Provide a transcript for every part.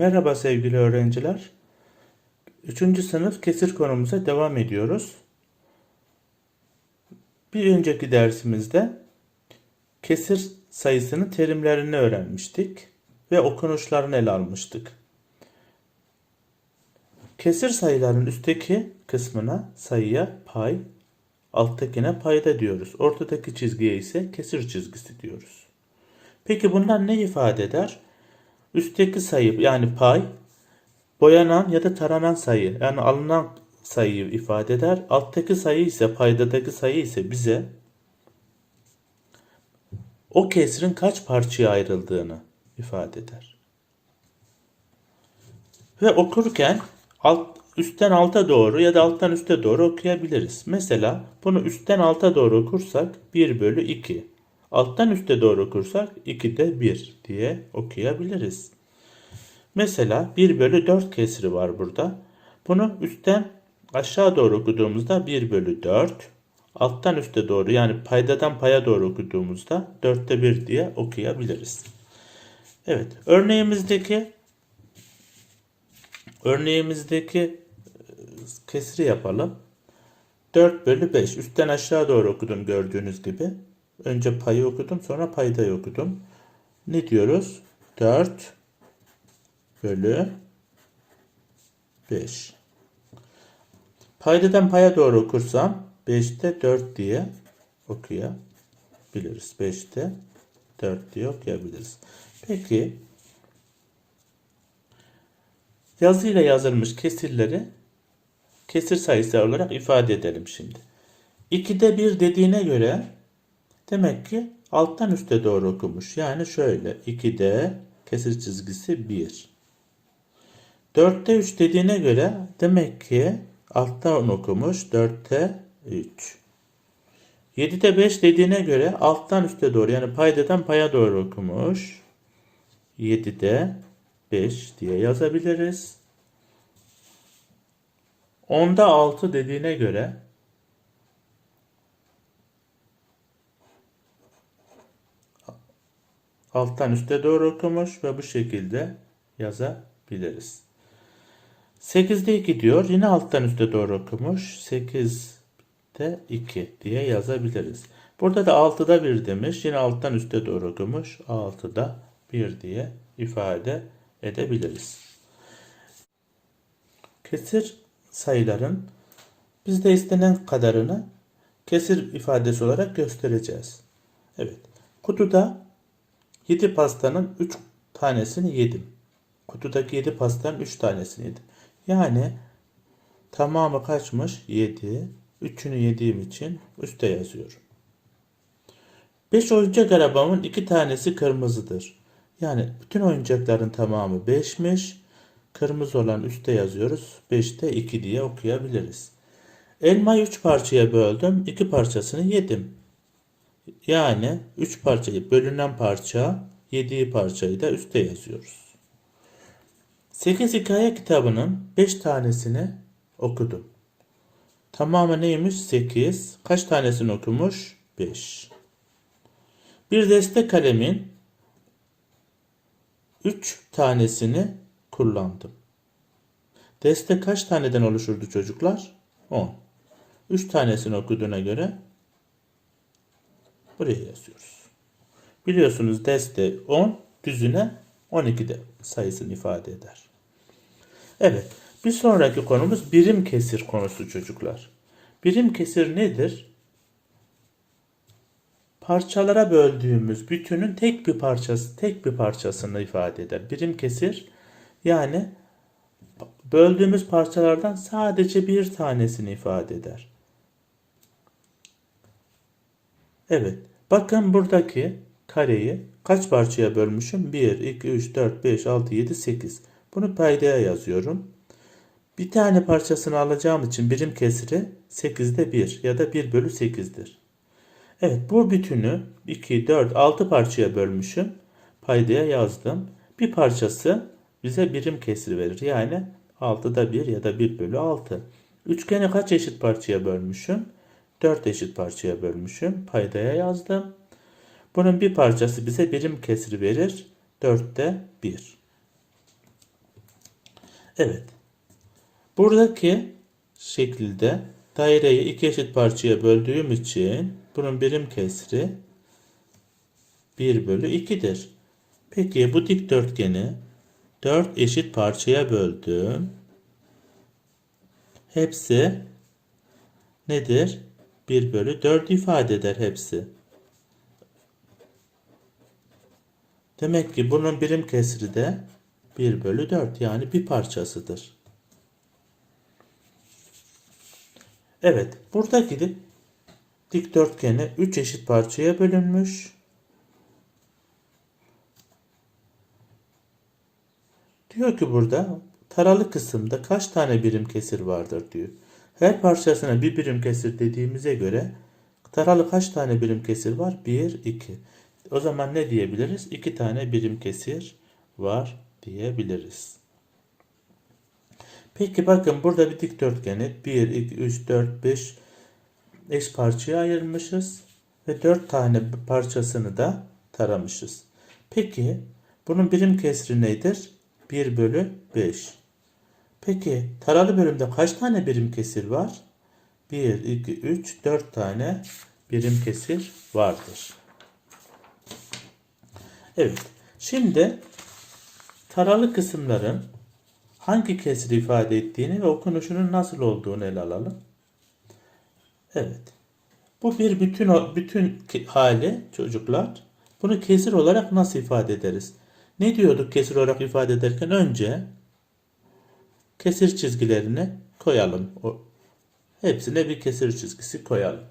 Merhaba sevgili öğrenciler. Üçüncü sınıf kesir konumuza devam ediyoruz. Bir önceki dersimizde kesir sayısının terimlerini öğrenmiştik ve okunuşlarını ele almıştık. Kesir sayıların üstteki kısmına sayıya pay, alttakine payda diyoruz. Ortadaki çizgiye ise kesir çizgisi diyoruz. Peki bunlar ne ifade eder? Üstteki sayı yani pay boyanan ya da taranan sayı yani alınan sayıyı ifade eder. Alttaki sayı ise paydadaki sayı ise bize o kesrin kaç parçaya ayrıldığını ifade eder. Ve okurken alt, üstten alta doğru ya da alttan üste doğru okuyabiliriz. Mesela bunu üstten alta doğru okursak 1 bölü 2. Alttan üste doğru okursak 2'de 1 diye okuyabiliriz. Mesela 1 bölü 4 kesri var burada. Bunu üstten aşağı doğru okuduğumuzda 1 bölü 4. Alttan üste doğru yani paydadan paya doğru okuduğumuzda 4'te 1 diye okuyabiliriz. Evet örneğimizdeki örneğimizdeki e, kesri yapalım. 4 bölü 5 üstten aşağı doğru okudum gördüğünüz gibi. Önce payı okudum sonra paydayı okudum. Ne diyoruz? 4 bölü 5. Paydadan paya doğru okursam 5'te 4 diye okuyabiliriz. 5'te 4 diye okuyabiliriz. Peki yazıyla yazılmış kesirleri kesir sayısı olarak ifade edelim şimdi. 2'de 1 dediğine göre demek ki alttan üste doğru okumuş. Yani şöyle 2'de kesir çizgisi 1. 4'te 3 dediğine göre demek ki alttan okumuş 4'te 3. 7'de 5 dediğine göre alttan üste doğru yani paydadan paya doğru okumuş. 7'de 5 diye yazabiliriz. 10'da 6 dediğine göre alttan üste doğru okumuş ve bu şekilde yazabiliriz. 8'de 2 diyor. Yine alttan üste doğru okumuş. 8'de 2 diye yazabiliriz. Burada da 6'da 1 demiş. Yine alttan üste doğru okumuş. 6'da 1 diye ifade edebiliriz. Kesir sayıların bizde istenen kadarını kesir ifadesi olarak göstereceğiz. Evet. Kutuda 7 pastanın 3 tanesini yedim. Kutudaki 7 pastanın 3 tanesini yedim. Yani tamamı kaçmış? 7. 3'ünü yediğim için üste yazıyorum. 5 oyuncak arabamın 2 tanesi kırmızıdır. Yani bütün oyuncakların tamamı 5'miş. Kırmızı olan üste yazıyoruz. 5'te 2 diye okuyabiliriz. Elmayı 3 parçaya böldüm. 2 parçasını yedim. Yani 3 parçayı bölünen parça, yediği parçayı da üste yazıyoruz. 8 hikaye kitabının 5 tanesini okudum. Tamamı neymiş? 8. Kaç tanesini okumuş? 5. Bir deste kalemin 3 tanesini kullandım. Deste kaç taneden oluşurdu çocuklar? 10. 3 tanesini okuduğuna göre buraya yazıyoruz. Biliyorsunuz deste 10 düzüne 12 de sayısını ifade eder. Evet. Bir sonraki konumuz birim kesir konusu çocuklar. Birim kesir nedir? Parçalara böldüğümüz bütünün tek bir parçası, tek bir parçasını ifade eder. Birim kesir yani böldüğümüz parçalardan sadece bir tanesini ifade eder. Evet. Bakın buradaki kareyi kaç parçaya bölmüşüm? 1, 2, 3, 4, 5, 6, 7, 8. Bunu paydaya yazıyorum. Bir tane parçasını alacağım için birim kesiri 8'de 1 ya da 1 bölü 8'dir. Evet bu bütünü 2, 4, 6 parçaya bölmüşüm. Paydaya yazdım. Bir parçası bize birim kesiri verir. Yani 6'da 1 ya da 1 bölü 6. Üçgeni kaç eşit parçaya bölmüşüm? 4 eşit parçaya bölmüşüm. Paydaya yazdım. Bunun bir parçası bize birim kesiri verir. 4'te 1. Evet. Buradaki şekilde daireyi iki eşit parçaya böldüğüm için bunun birim kesri 1 bölü 2'dir. Peki bu dikdörtgeni 4 eşit parçaya böldüm. Hepsi nedir? 1 bölü 4 ifade eder hepsi. Demek ki bunun birim kesri de 1 bölü 4 yani bir parçasıdır. Evet buradaki de dikdörtgeni 3 eşit parçaya bölünmüş. Diyor ki burada taralı kısımda kaç tane birim kesir vardır diyor. Her parçasına bir birim kesir dediğimize göre taralı kaç tane birim kesir var? 1, 2. O zaman ne diyebiliriz? 2 tane birim kesir var diyebiliriz. Peki bakın burada bir dikdörtgeni 1, 2, 3, 4, 5 eş parçaya ayırmışız. Ve 4 tane parçasını da taramışız. Peki bunun birim kesri nedir? 1 bölü 5. Peki taralı bölümde kaç tane birim kesir var? 1, 2, 3, 4 tane birim kesir vardır. Evet. Şimdi taralı kısımların hangi kesri ifade ettiğini ve okunuşunun nasıl olduğunu ele alalım. Evet. Bu bir bütün bütün hali çocuklar. Bunu kesir olarak nasıl ifade ederiz? Ne diyorduk kesir olarak ifade ederken? Önce kesir çizgilerini koyalım. O, hepsine bir kesir çizgisi koyalım.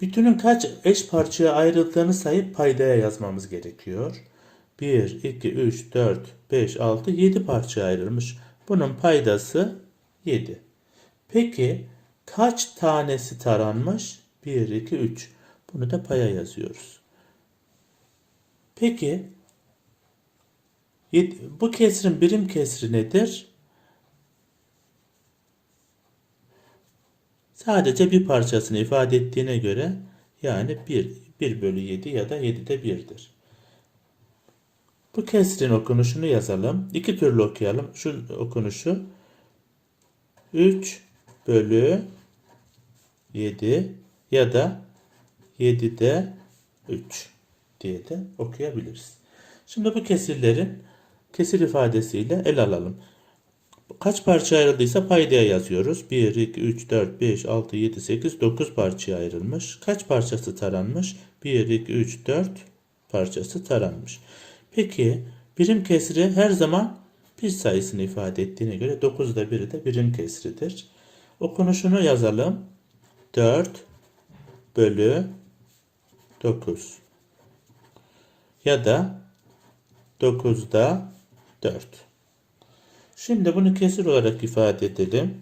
Bütünün kaç eş parçaya ayrıldığını sayıp paydaya yazmamız gerekiyor. 1, 2, 3, 4, 5, 6, 7 parçaya ayrılmış. Bunun paydası 7. Peki kaç tanesi taranmış? 1, 2, 3. Bunu da paya yazıyoruz. Peki bu kesrin birim kesri nedir? Sadece bir parçasını ifade ettiğine göre yani 1, 1 bölü 7 ya da 7'de 1'dir. Bu kesrin okunuşunu yazalım. İki türlü okuyalım. Şu okunuşu 3 bölü 7 ya da 7'de 3 diye de okuyabiliriz. Şimdi bu kesirlerin kesir ifadesiyle el alalım. Kaç parça ayrıldıysa paydaya yazıyoruz. 1, 2, 3, 4, 5, 6, 7, 8, 9 parçaya ayrılmış. Kaç parçası taranmış? 1, 2, 3, 4 parçası taranmış. Peki birim kesri her zaman bir sayısını ifade ettiğine göre 9'da 1'i de birim kesridir. Okunuşunu yazalım. 4 bölü 9 ya da 9'da 4. Şimdi bunu kesir olarak ifade edelim.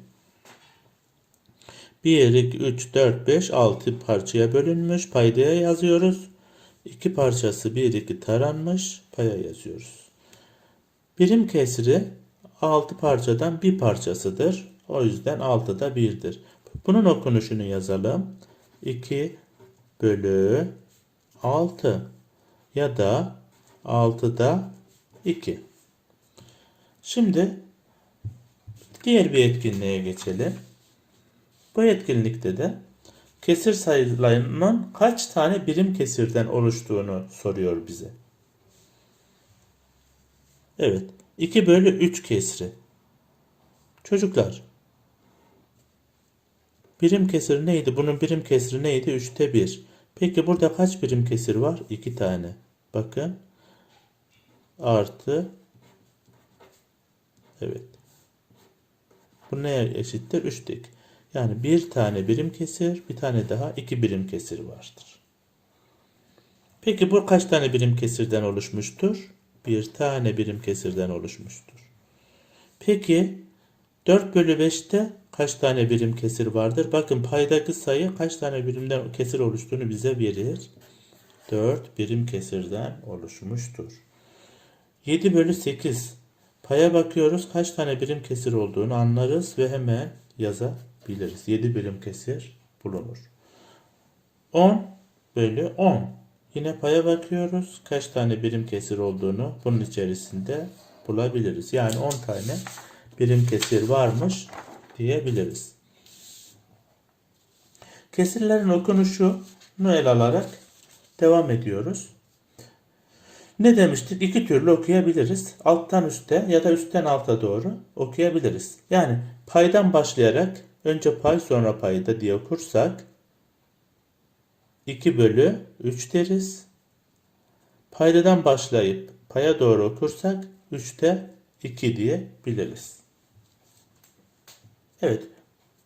1, 2, 3, 4, 5, 6 parçaya bölünmüş. Paydaya yazıyoruz. 2 parçası 1, 2 taranmış. Paya yazıyoruz. Birim kesri 6 parçadan bir parçasıdır. O yüzden 6'da 1'dir. Bunun okunuşunu yazalım. 2 bölü 6 ya da 6'da 2. Şimdi diğer bir etkinliğe geçelim. Bu etkinlikte de kesir sayılarının kaç tane birim kesirden oluştuğunu soruyor bize. Evet. 2 bölü 3 kesri. Çocuklar. Birim kesir neydi? Bunun birim kesri neydi? 3'te 1. Peki burada kaç birim kesir var? 2 tane. Bakın. Artı. Evet. Bu neye eşittir? 3'teki. Yani bir tane birim kesir, bir tane daha iki birim kesir vardır. Peki bu kaç tane birim kesirden oluşmuştur? Bir tane birim kesirden oluşmuştur. Peki 4 bölü 5'te kaç tane birim kesir vardır? Bakın paydaki sayı kaç tane birimden kesir oluştuğunu bize verir. 4 birim kesirden oluşmuştur. 7 bölü 8. Paya bakıyoruz kaç tane birim kesir olduğunu anlarız ve hemen yazabiliriz. 7 birim kesir bulunur. 10 bölü 10. Yine paya bakıyoruz. Kaç tane birim kesir olduğunu bunun içerisinde bulabiliriz. Yani 10 tane birim kesir varmış diyebiliriz. Kesirlerin okunuşunu ele alarak devam ediyoruz. Ne demiştik? İki türlü okuyabiliriz. Alttan üste ya da üstten alta doğru okuyabiliriz. Yani paydan başlayarak önce pay sonra payda diye okursak 2 bölü 3 deriz. Paydadan başlayıp paya doğru okursak 3'te 2 diye biliriz. Evet.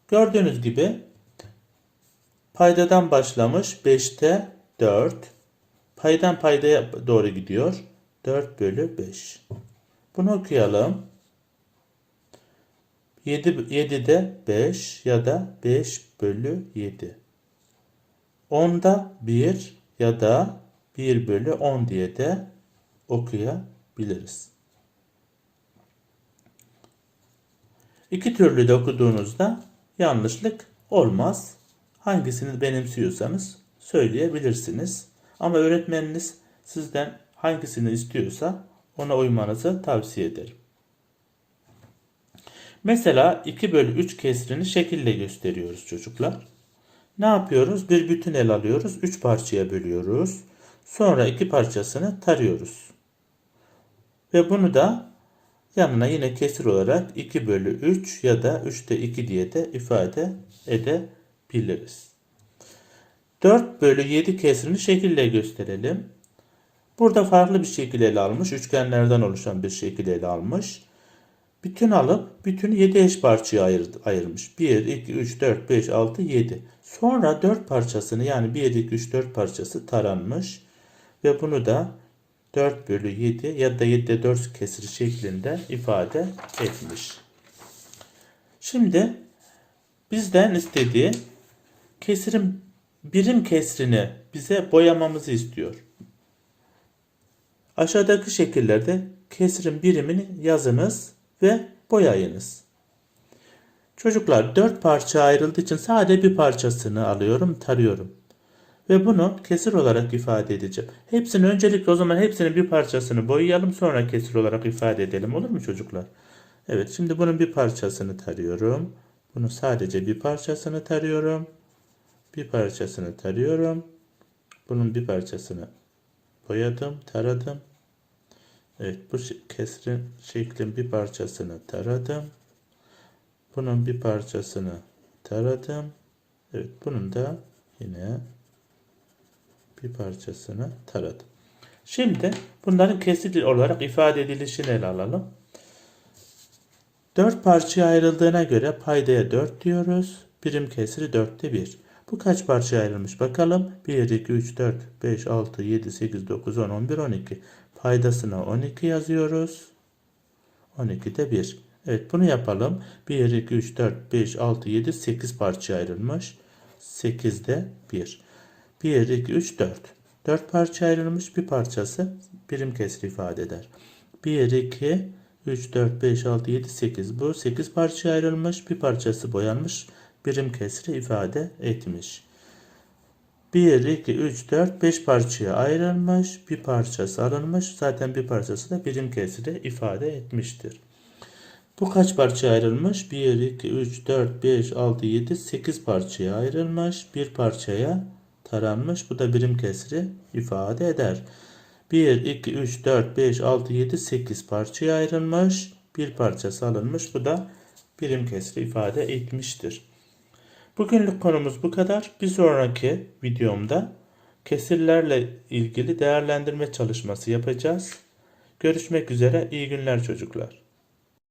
Gördüğünüz gibi paydadan başlamış 5'te 4. Paydan paydaya doğru gidiyor. 4 bölü 5. Bunu okuyalım. 7, 7'de 5 ya da 5 bölü 7. 10'da 1 ya da 1 bölü 10 diye de okuyabiliriz. İki türlü de okuduğunuzda yanlışlık olmaz. Hangisini benimsiyorsanız söyleyebilirsiniz. Ama öğretmeniniz sizden hangisini istiyorsa ona uymanızı tavsiye ederim. Mesela 2 bölü 3 kesrini şekille gösteriyoruz çocuklar. Ne yapıyoruz? Bir bütün el alıyoruz. 3 parçaya bölüyoruz. Sonra iki parçasını tarıyoruz. Ve bunu da yanına yine kesir olarak 2 bölü 3 ya da 3'te 2 diye de ifade edebiliriz. 4 bölü 7 kesirini şekille gösterelim. Burada farklı bir şekil ele almış. Üçgenlerden oluşan bir şekil ele almış. Bütün alıp bütün 7 eş parçaya ayırdı, ayırmış. 1, 2, 3, 4, 5, 6, 7. Sonra 4 parçasını yani 1, 2, 3, 4 parçası taranmış. Ve bunu da 4 bölü 7 ya da 7'de 4 kesiri şeklinde ifade etmiş. Şimdi bizden istediği kesirin birim kesrini bize boyamamızı istiyor. Aşağıdaki şekillerde kesirin birimini yazınız ve boyayınız. Çocuklar dört parça ayrıldığı için sadece bir parçasını alıyorum, tarıyorum. Ve bunu kesir olarak ifade edeceğim. Hepsini öncelikle o zaman hepsinin bir parçasını boyayalım sonra kesir olarak ifade edelim. Olur mu çocuklar? Evet şimdi bunun bir parçasını tarıyorum. Bunu sadece bir parçasını tarıyorum. Bir parçasını tarıyorum. Bunun bir parçasını boyadım, taradım. Evet bu kesrin şeklin bir parçasını taradım. Bunun bir parçasını taradım. Evet bunun da yine bir parçasını taradım. Şimdi bunların kesit olarak ifade edilişini ele alalım. 4 parçaya ayrıldığına göre paydaya 4 diyoruz. Birim kesiri 4'te 1. Bu kaç parçaya ayrılmış bakalım. 1, 2, 3, 4, 5, 6, 7, 8, 9, 10, 11, 12. Paydasına 12 yazıyoruz. 12'de 1. Evet bunu yapalım. 1, 2, 3, 4, 5, 6, 7, 8 parçaya ayrılmış. 8'de 1. 1, 2, 3, 4. 4 parça ayrılmış. Bir parçası birim kesri ifade eder. 1, 2, 3, 4, 5, 6, 7, 8. Bu 8 parçaya ayrılmış. Bir parçası boyanmış. Birim kesri ifade etmiş. 1, 2, 3, 4, 5 parçaya ayrılmış. Bir parçası alınmış. Zaten bir parçası da birim kesri ifade etmiştir. Bu kaç parçaya ayrılmış? 1, 2, 3, 4, 5, 6, 7, 8 parçaya ayrılmış. Bir parçaya taranmış. Bu da birim kesri ifade eder. 1, 2, 3, 4, 5, 6, 7, 8 parçaya ayrılmış. Bir parçası alınmış. Bu da birim kesri ifade etmiştir. Bugünlük konumuz bu kadar. Bir sonraki videomda kesirlerle ilgili değerlendirme çalışması yapacağız. Görüşmek üzere. İyi günler çocuklar.